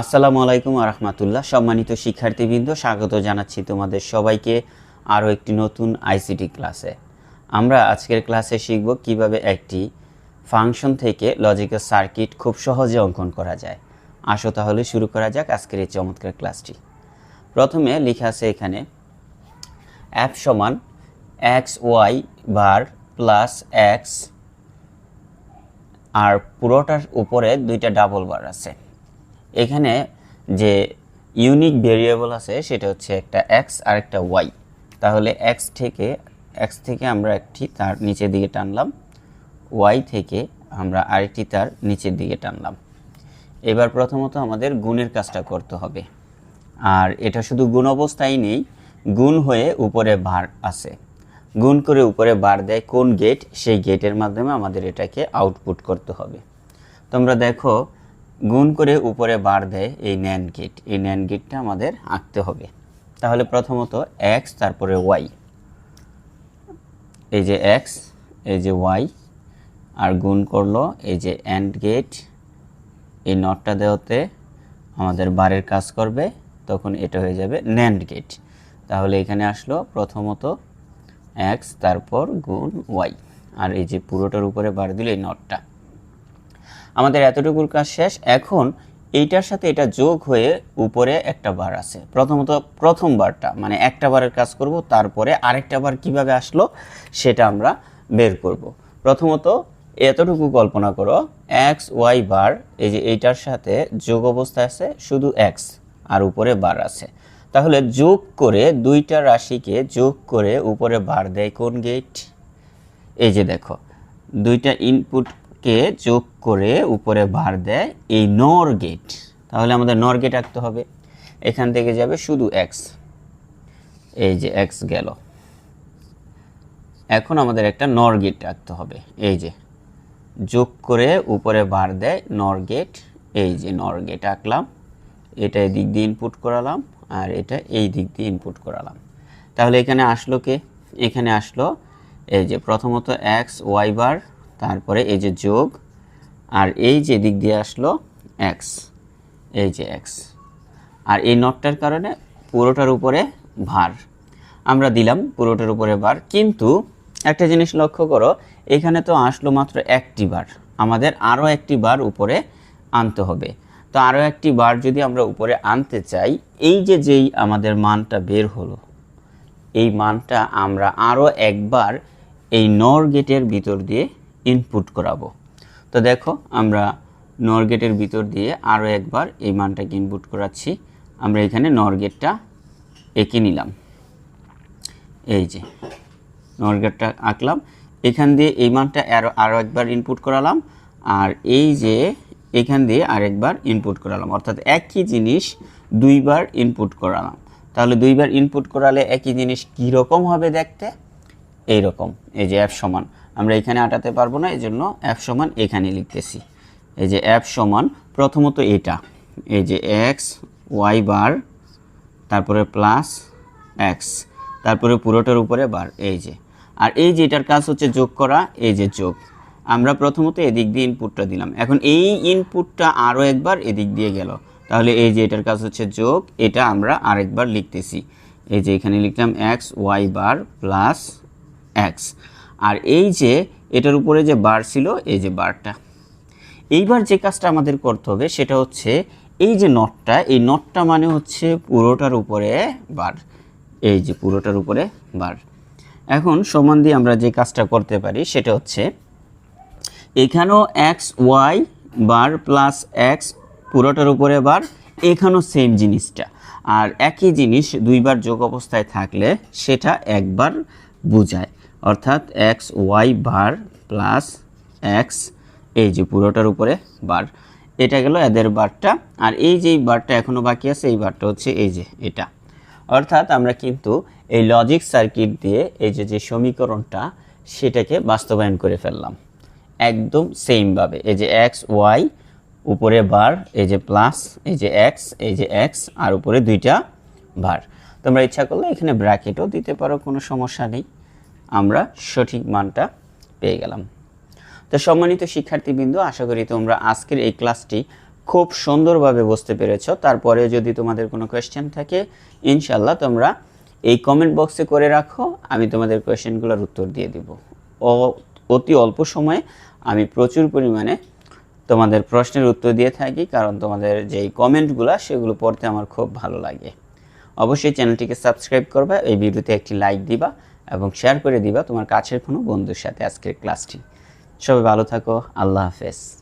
আসসালামু আলাইকুম রহমতুল্লাহ। সম্মানিত শিক্ষার্থীবৃন্দ, স্বাগত জানাচ্ছি তোমাদের সবাইকে আরও একটি নতুন আইসিটি ক্লাসে। আমরা আজকের ক্লাসে শিখব কীভাবে একটি ফাংশন থেকে লজিক্যাল সার্কিট খুব সহজে অঙ্কন করা যায়। আসো তাহলে শুরু করা যাক আজকের এই চমৎকার ক্লাসটি। প্রথমে লেখা আছে এখানে অ্যাপ সমান X Y bar plus X আর পুরোটার উপরে দুইটা ডাবল বার আছে। এখানে যে ইউনিক ভেরিয়েবল আছে, সেটা হচ্ছে একটা এক্স আর একটা ওয়াই তাহলে এক্স থেকে এক্স থেকে আমরা একটি তার নিচের দিকে টানলাম ওয়াই থেকে আমরা আরেকটি তার নিচের দিকে টানলাম। এবার প্রথমত আমাদের গুণের কাজটা করতে হবে। আর এটা শুধু গুণ অবস্থায় নেই, গুণ হয়ে উপরে ভার আছে। গুণ করে উপরে বার দেয় কোন গেট সেই গেটের মাধ্যমে আমাদের এটাকে আউটপুট করতে হবে। তোমরা দেখো গুণ করে উপরে বার দেয় এই ন্যান গেট। এই ন্যান গেটটা আমাদের আঁকতে হবে। তাহলে প্রথমত এক্স তারপরে ওয়াই এই যে এক্স এই যে ওয়াই আর গুণ করল এই যে অ্যান্ড গেট। এই নটটা দেওয়াতে আমাদের বারের কাজ করবে, তখন এটা হয়ে যাবে ন্যান্ড গেট। তাহলে এখানে আসলো প্রথমত এক্স তারপর গুণ ওয়াই আর এই যে পুরোটার উপরে বার দিল এই নটটা। আমাদের এতটুকুর কাজ শেষ। এখন এইটার সাথে এটা যোগ হয়ে উপরে একটা বার আছে। প্রথমত প্রথম বারটা মানে একটা বারের কাজ করব, তারপরে আরেকটা বার কীভাবে আসলো সেটা আমরা বের করব। প্রথমত এতটুকু কল্পনা করো এক্স ওয়াই বার, এই যে এইটার সাথে যোগ অবস্থায় আছে শুধু এক্স আর উপরে বার আছে। তাহলে যোগ করে দুইটা রাশিকে যোগ করে উপরে বার দেয় কোন গেট এই যে দেখো, দুইটা ইনপুটকে যোগ করে উপরে ভার দেয় এই নর গেট তাহলে আমাদের নর গেট আঁকতে হবে। এখান থেকে যাবে শুধু এক্স এই যে এক্স গেল। এখন আমাদের একটা নর গেট আঁকতে হবে। এই যে যোগ করে উপরে বার দেয় নর গেট এই যে নর গেট আঁকলাম। এটা এদিক দিয়ে ইনপুট করালাম আর এটা এই দিক দিয়ে ইনপুট করালাম। তাহলে এখানে আসলো কে? এখানে আসলো এই যে প্রথমত এক্স ওয়াই বার তারপরে এই যে যোগ, আর এই যে দিক দিয়ে আসলো এক্স এই যে এক্স আর এই নটটার কারণে পুরোটার উপরে ভার। আমরা দিলাম পুরোটার উপরে বার কিন্তু একটা জিনিস লক্ষ্য করো, এখানে তো আসলো মাত্র একটি বার। আমাদের আরও একটি বার উপরে আনতে হবে। তো আরও একটি বার যদি আমরা উপরে আনতে চাই, এই যে যেই আমাদের মানটা বের হলো, এই মানটা আমরা আরও একবার এই নর গেটের ভিতর দিয়ে ইনপুট করাবো। তো দেখো, আমরা নর গেটের ভিতর দিয়ে আরও একবার এই মানটাকে ইনপুট করাচ্ছি। আমরা এখানে নর গেটটা এঁকে নিলাম। এই যে নর গেটটা আঁকলাম। এখান দিয়ে এই মানটা আরও আরও একবার ইনপুট করালাম। আর এই যে, এখান দিয়ে আরেকবার ইনপুট করালাম। অর্থাৎ একই জিনিস দুইবার ইনপুট করালাম। তাহলে দুইবার ইনপুট করালে একই জিনিস কীরকম হবে দেখতে? এই রকম এই যে অ্যাপ সমান। আমরা এখানে আটাতে পারব না এই জন্য অ্যাপ সমান এখানে লিখতেছি। এই যে অ্যাপ সমান, প্রথমত এটা, এই যে এক্স ওয়াই বার, তারপরে প্লাস এক্স তারপরে পুরোটার উপরে বার, এই যে। আর এই যে এটার কাজ হচ্ছে যোগ করা, এই যে যোগ। আমরা প্রথমত এদিক দিয়ে ইনপুটটা দিলাম। এখন এই ইনপুটটা আরও একবার এদিক দিয়ে গেল। তাহলে এই যে এটার কাজ হচ্ছে যোগ, এটা আমরা আরেকবার লিখতেছি। এই যে এখানে লিখলাম X Y bar plus X আর এই যে এটার উপরে যে বার ছিল, এই যে বারটা। এইবার যে কাজটা আমাদের করতে হবে সেটা হচ্ছে এই যে নটটা, এই নটটা মানে হচ্ছে পুরোটার উপরে বার। এই যে পুরোটার উপরে বার। এখন সমান দিয়ে আমরা যে কাজটা করতে পারি সেটা হচ্ছে এখানেও X Y bar plus X পুরোটার উপরে বার, এখানেও সেম জিনিসটা। আর একই জিনিস দুইবার যোগ অবস্থায় থাকলে সেটা একবার বোঝায়। অর্থাৎ X Y bar plus X এই যে পুরোটার উপরে বার এটা গেল এদের বারটা। আর এই যে বারটা এখনও বাকি আছে, এই বারটা হচ্ছে এই যে এটা। অর্থাৎ আমরা কিন্তু এই লজিক সার্কিট দিয়ে এই যে যে সমীকরণটা, সেটাকে বাস্তবায়ন করে ফেললাম। একদম সেমভাবে এই যে এক্স ওয়াই উপরে বার এই যে প্লাস এই যে এক্স এই যে এক্স আর উপরে দুইটা বার তোমরা ইচ্ছা করলে এখানে ব্র্যাকেটও দিতে পারো, কোনো সমস্যা নেই। আমরা সঠিক মানটা পেয়ে গেলাম। তো সম্মানিত শিক্ষার্থীবৃন্দ, আশা করি তোমরা আজকের এই ক্লাসটি খুব সুন্দরভাবে বুঝতে পেরেছ। তারপরে যদি তোমাদের কোনো কোয়েশ্চেন থাকে ইনশাল্লাহ তোমরা এই কমেন্ট বক্সে করে রাখো, আমি তোমাদের কোয়েশ্চেনগুলোর উত্তর দিয়ে দিব। অতি অল্প সময়ে আমি প্রচুর পরিমাণে তোমাদের প্রশ্নের উত্তর দিয়ে থাকি, কারণ তোমাদের যেই কমেন্টগুলো সেগুলো পড়তে আমার খুব ভালো লাগে। অবশ্যই চ্যানেলটিকে সাবস্ক্রাইব করবা, এই ভিডিওতে একটি লাইক দিবা এবং শেয়ার করে দিবা তোমার কাছের কোনো বন্ধুর সাথে আজকের ক্লাসটি সবাই ভালো থাকো, আল্লাহ হাফেজ।